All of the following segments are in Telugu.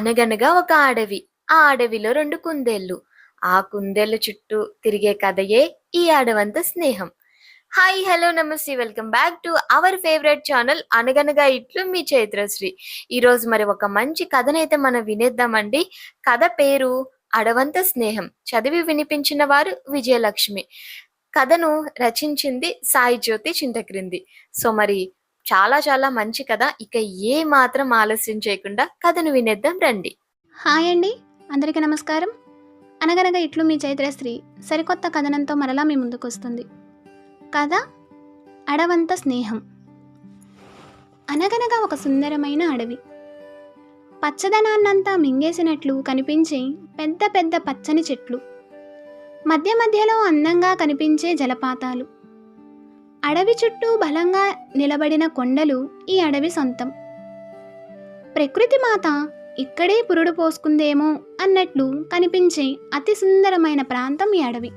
అనగనగా ఒక అడవి. ఆ అడవిలో రెండు కుందేళ్ళు. ఆ కుందేళ్ళ చుట్టూ తిరిగే కథయే ఈ అడవంత స్నేహం. హాయ్ హలో నమస్తే. Welcome back to our favourite channel Anaganaga ఇట్లు మీ చైత్రశ్రీ. ఈరోజు మరి ఒక మంచి కథనైతే మనం వినేద్దామండి. కథ పేరు అడవంత స్నేహం. చదివి వినిపించిన వారు విజయలక్ష్మి. కథను రచించింది సాయి జ్యోతి చింతక్రింది. సో మరి చాలా చాలా మంచి కథ. ఇక ఏ మాత్రం ఆలస్యం చేయకుండా కథను వినేద్దాం రండి. హాయ్ అండి. అందరికీ నమస్కారం. అనగనగా ఇట్లు మీ చైత్రశ్రీ సరికొత్త కథనంతో మరలా మీ ముందుకు వస్తుంది కథ అడవంత స్నేహం. అనగనగా ఒక సుందరమైన అడవి. పచ్చదనాన్నంతా మింగేసినట్లు కనిపించే పెద్ద పెద్ద పచ్చని చెట్లు. మధ్య మధ్యలో అందంగా కనిపించే జలపాతాలు. అడవి చుట్టూ బలంగా నిలబడిన కొండలు ఈ అడవి సొంతం. ప్రకృతి మాత ఇక్కడే పురుడు పోసుకుందేమో అన్నట్లు కనిపించే అతి సుందరమైన ప్రాంతం ఈ అడవి.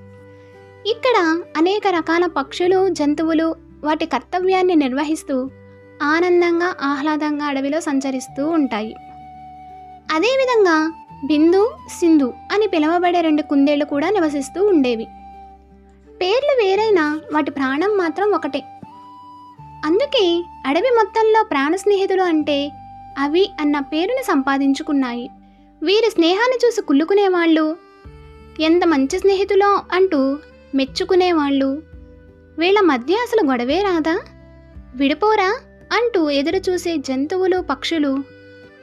ఇక్కడ అనేక రకాల పక్షులు జంతువులు వాటి కర్తవ్యాన్ని నిర్వహిస్తూ ఆనందంగా ఆహ్లాదంగా అడవిలో సంచరిస్తూ ఉంటాయి. అదేవిధంగా బిందు సింధు అని పిలువబడే రెండు కుందేళ్ళు కూడా నివసిస్తూ ఉండేవి. పేర్లు వేరైనా వాటి ప్రాణం మాత్రం ఒకటే. అందుకే అడవి మొత్తంలో ప్రాణ స్నేహితులు అంటే అవి అన్న పేరుని సంపాదించుకున్నాయి. వీరి స్నేహాన్ని చూసి కుళ్ళుకునేవాళ్ళు ఎంత మంచి స్నేహితులో అంటూ మెచ్చుకునేవాళ్ళు. వీళ్ళ మధ్య అసలు గొడవే రాదా? విడిపోరా? అంటూ ఎదురు చూసే జంతువులు పక్షులు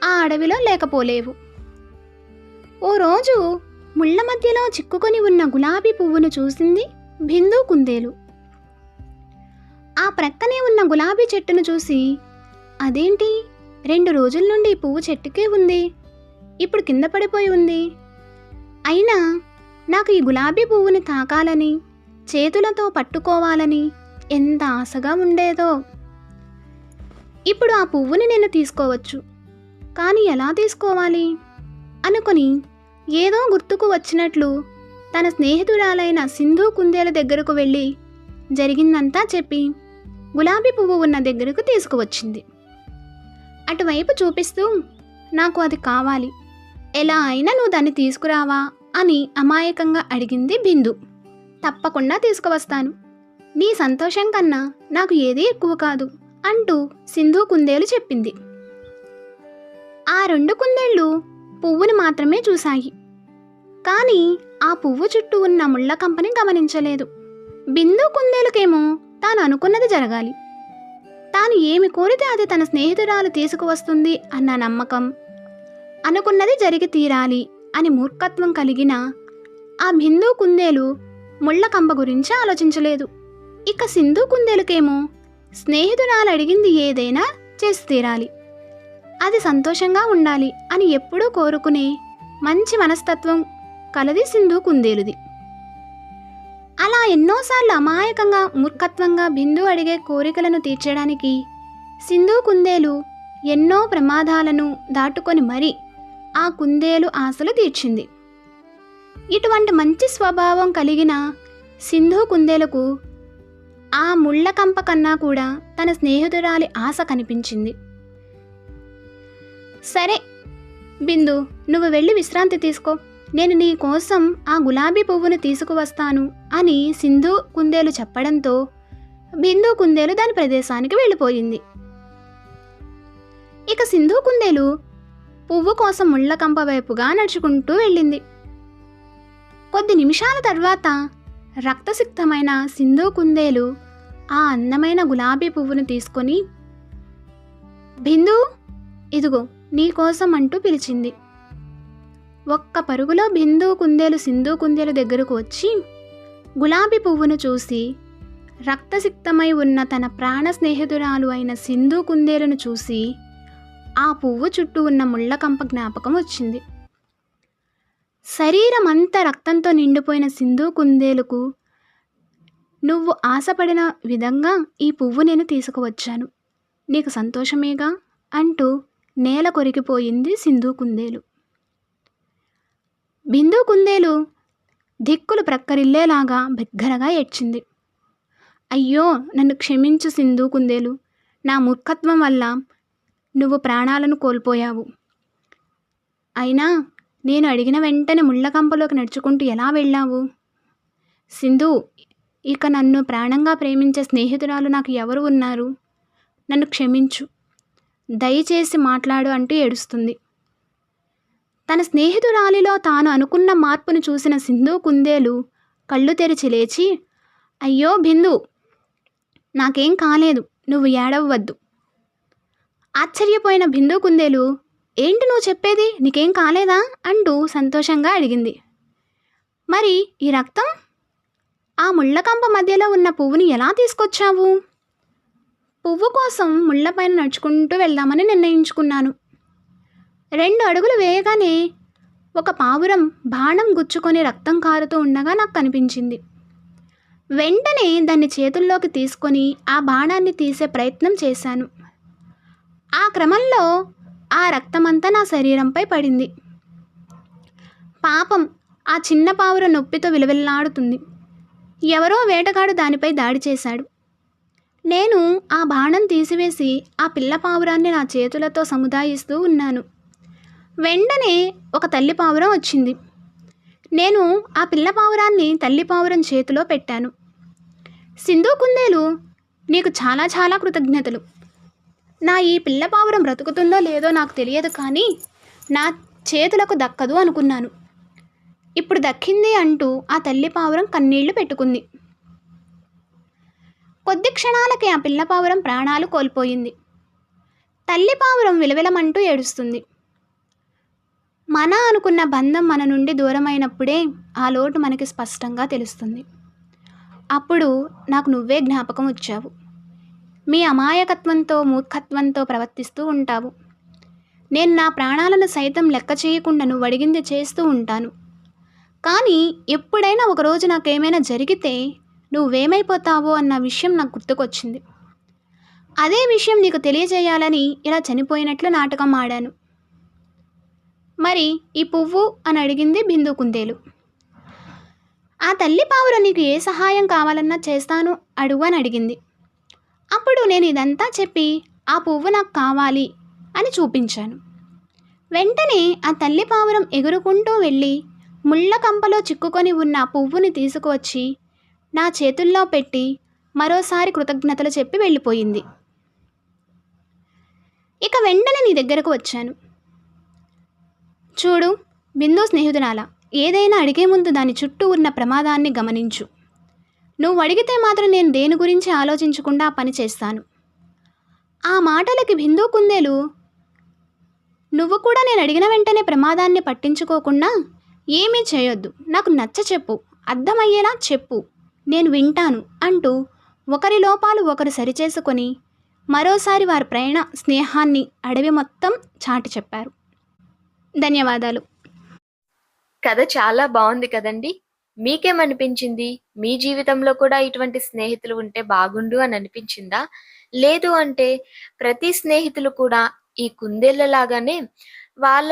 ఆ అడవిలో లేకపోలేవు. ఓ రోజు ముళ్ళ మధ్యలో చిక్కుకొని ఉన్న గులాబీ పువ్వును చూసింది? బిందు కుందేలు. ఆ ప్రక్కనే ఉన్న గులాబీ చెట్టును చూసి అదేంటి? రెండు రోజుల నుండి పువ్వు చెట్టుకే ఉంది. ఇప్పుడు కింద పడిపోయి ఉంది. అయినా నాకు ఈ గులాబీ పువ్వుని తాకాలని చేతులతో పట్టుకోవాలని ఎంత ఆశగా ఉండేదో. ఇప్పుడు ఆ పువ్వుని నేను తీసుకోవచ్చు. కానీ ఎలా తీసుకోవాలి? అనుకొని ఏదో గుర్తుకు వచ్చినట్లు తన స్నేహితురాలైన సింధు కుందేల దగ్గరకు వెళ్ళి జరిగిందంతా చెప్పి గులాబీ పువ్వు ఉన్న దగ్గరకు తీసుకువచ్చింది. అటువైపు చూపిస్తూ నాకు అది కావాలి. ఎలా అయినా నువ్వు దాన్ని తీసుకురావా? అని అమాయకంగా అడిగింది బిందు. తప్పకుండా తీసుకువస్తాను. నీ సంతోషం కన్నా నాకు ఏదీ ఎక్కువ కాదు అంటూ సింధు కుందేలు చెప్పింది. ఆ రెండు కుందేళ్ళు పువ్వును మాత్రమే చూశాయి. కానీ ఆ పువ్వు చుట్టూ ఉన్న ముళ్ళ కంపని గమనించలేదు. బిందు కుందేలుకేమో తాను అనుకున్నది జరగాలి. తాను ఏమి కోరితే అది తన స్నేహితురాలు తీసుకువస్తుంది అన్న నమ్మకం అనుకున్నది జరిగి తీరాలి అని మూర్ఖత్వం కలిగిన ఆ బిందు కుందేలు ముళ్ళ కంప గురించి ఆలోచించలేదు. ఇక సింధు కుందేలుకేమో స్నేహితురాలు అడిగింది ఏదైనా చేసి తీరాలి. అది సంతోషంగా ఉండాలి అని ఎప్పుడూ కోరుకునే మంచి మనస్తత్వం కలది సింధు కుందేలుది. అలా ఎన్నోసార్లు అమాయకంగా మూర్ఖత్వంగా బిందు అడిగే కోరికలను తీర్చడానికి సింధు కుందేలు ఎన్నో ప్రమాదాలను దాటుకొని మరి ఆ కుందేలు ఆశలు తీర్చింది. ఇటువంటి మంచి స్వభావం కలిగిన సింధు కుందేలకు ఆ ముళ్ళ కంప కన్నా కూడా తన స్నేహితురాలి ఆశ కనిపించింది. సరే బిందు నువ్వు వెళ్ళి విశ్రాంతి తీసుకో. నేను నీ కోసం ఆ గులాబీ పువ్వును తీసుకువస్తాను అని సింధు కుందేలు చెప్పడంతో బిందు కుందేలు దాని ప్రదేశానికి వెళ్ళిపోయింది. ఇక సింధు కుందేలు పువ్వు కోసం ముళ్ళకంప వైపుగా నడుచుకుంటూ వెళ్ళింది. కొద్ది నిమిషాల తర్వాత రక్తసిక్తమైన సింధు కుందేలు ఆ అందమైన గులాబీ పువ్వును తీసుకొని బిందు ఇదిగో నీకోసం అంటూ పిలిచింది. ఒక్క పరుగులో బిందు కుందేలు సింధు కుందేలు దగ్గరకు వచ్చి గులాబీ పువ్వును చూసి రక్తసిక్తమై ఉన్న తన ప్రాణ స్నేహితురాలు అయిన సింధు కుందేలును చూసి ఆ పువ్వు చుట్టూ ఉన్న ముళ్ళకంప జ్ఞాపకం వచ్చింది. శరీరం అంతా రక్తంతో నిండిపోయిన సింధు కుందేలుకు నువ్వు ఆశపడిన విధంగా ఈ పువ్వు నేను తీసుకువచ్చాను. నీకు సంతోషమేగా? అంటూ నేల కొరికిపోయింది సింధు కుందేలు. బిందు కుందేలు దిక్కులు ప్రక్కరిల్లేలాగా బిగ్గరగా ఏడ్చింది. అయ్యో నన్ను క్షమించు సింధు కుందేలు. నా మూర్ఖత్వం వల్ల నువ్వు ప్రాణాలను కోల్పోయావు. అయినా నేను అడిగిన వెంటనే ముళ్ళకంపలోకి నడుచుకుంటూ ఎలా వెళ్ళావు? సింధు ఇక నన్ను ప్రాణంగా ప్రేమించే స్నేహితురాలు నాకు ఎవరు ఉన్నారు? నన్ను క్షమించు. దయచేసి మాట్లాడు అంటూ ఏడుస్తుంది. తన స్నేహితురాలిలో తాను అనుకున్న మార్పును చూసిన సింధు కుందేలు కళ్ళు తెరిచి లేచి అయ్యో బిందు నాకేం కాలేదు నువ్వు ఏడవద్దు ఆశ్చర్యపోయిన బిందు కుందేలు ఏంటి నువ్వు చెప్పేది? నీకేం కాలేదా? అంటూ సంతోషంగా అడిగింది. మరి ఈ రక్తం? ఆ ముళ్ళకంప మధ్యలో ఉన్న పువ్వుని ఎలా తీసుకొచ్చావు? పువ్వు కోసం ముళ్ళపైన నడుచుకుంటూ వెళ్దామని నిర్ణయించుకున్నాను. రెండు అడుగులు వేయగానే ఒక పావురం బాణం గుచ్చుకొని రక్తం కారుతూ ఉండగా నాకు కనిపించింది. వెంటనే దాన్ని చేతుల్లోకి తీసుకొని ఆ బాణాన్ని తీసే ప్రయత్నం చేశాను. ఆ క్రమంలో ఆ రక్తమంతా నా శరీరంపై పడింది. పాపం ఆ చిన్న పావుర నొప్పితో విలవిల్లాడుతుంది. ఎవరో వేటగాడు దానిపై దాడి చేశాడు. నేను ఆ బాణం తీసివేసి ఆ పిల్ల పావురాన్ని నా చేతులతో సముదాయిస్తూ ఉన్నాను. వెంటనే ఒక తల్లి పావురం వచ్చింది. నేను ఆ పిల్ల పావురాన్ని తల్లి పావురం చేతిలో పెట్టాను. సింధు కుందేలు నీకు చాలా చాలా కృతజ్ఞతలు. నా ఈ పిల్ల పావురం బ్రతుకుతుందో లేదో నాకు తెలియదు కానీ నా చేతులకు దక్కదు అనుకున్నాను. ఇప్పుడు దక్కింది అంటూ ఆ తల్లి పావురం కన్నీళ్ళు పెట్టుకుంది. కొద్ది క్షణాలకి ఆ పిల్ల పావురం ప్రాణాలు కోల్పోయింది. తల్లి పావురం విలవిలమంటూ ఏడుస్తుంది. మన అనుకున్న బంధం మన నుండి దూరమైనప్పుడే ఆ లోటు మనకి స్పష్టంగా తెలుస్తుంది. అప్పుడు నాకు నువ్వే జ్ఞాపకం వచ్చావు. మీ అమాయకత్వంతో మూర్ఖత్వంతో ప్రవర్తిస్తూ ఉంటావు. నేను నా ప్రాణాలను సైతం లెక్క చేయకుండా నువ్వు అడిగింది చేస్తూ ఉంటాను. కానీ ఎప్పుడైనా ఒకరోజు నాకేమైనా జరిగితే నువ్వేమైపోతావో అన్న విషయం నాకు గుర్తుకొచ్చింది. అదే విషయం నీకు తెలియజేయాలని ఇలా చనిపోయినట్లు నాటకం ఆడాను. మరి ఈ పువ్వు అని అడిగింది బిందు కుందేలు. ఆ తల్లి పావుర నీకు ఏ సహాయం కావాలన్నా చేస్తాను అడుగు అని అడిగింది. అప్పుడు నేను ఇదంతా చెప్పి ఆ పువ్వు నాకు కావాలి అని చూపించాను. వెంటనే ఆ తల్లి పావురం ఎగురుకుంటూ వెళ్ళి ముళ్ళ కంపలో చిక్కుకొని ఉన్న పువ్వుని తీసుకువచ్చి నా చేతుల్లో పెట్టి మరోసారి కృతజ్ఞతలు చెప్పి వెళ్ళిపోయింది. ఇక వెంటనే నీ దగ్గరకు వచ్చాను. చూడు బిందు స్నేహితురాల ఏదైనా అడిగే ముందు దాని చుట్టూ ఉన్న ప్రమాదాన్ని గమనించు. నువ్వు అడిగితే మాత్రం నేను దేని గురించి ఆలోచించకుండా పని చేస్తాను. ఆ మాటలకి బిందు కుందేలు నువ్వు కూడా నేను అడిగిన వెంటనే ప్రమాదాన్ని పట్టించుకోకుండా ఏమీ చేయొద్దు. నాకు నచ్చ చెప్పు అర్థమయ్యేలా చెప్పు. నేను వింటాను అంటూ ఒకరి లోపాలు ఒకరు సరిచేసుకొని మరోసారి వారి ప్రయాణ స్నేహాన్ని అడవి మొత్తం చాటి చెప్పారు. ధన్యవాదాలు. కథ చాలా బాగుంది కదండి. మీకేమనిపించింది? మీ జీవితంలో కూడా ఇటువంటి స్నేహితులు ఉంటే బాగుండు అని అనిపించిందా? లేదు అంటే ప్రతి స్నేహితులు కూడా ఈ కుందేళ్ళ లాగానే వాళ్ళ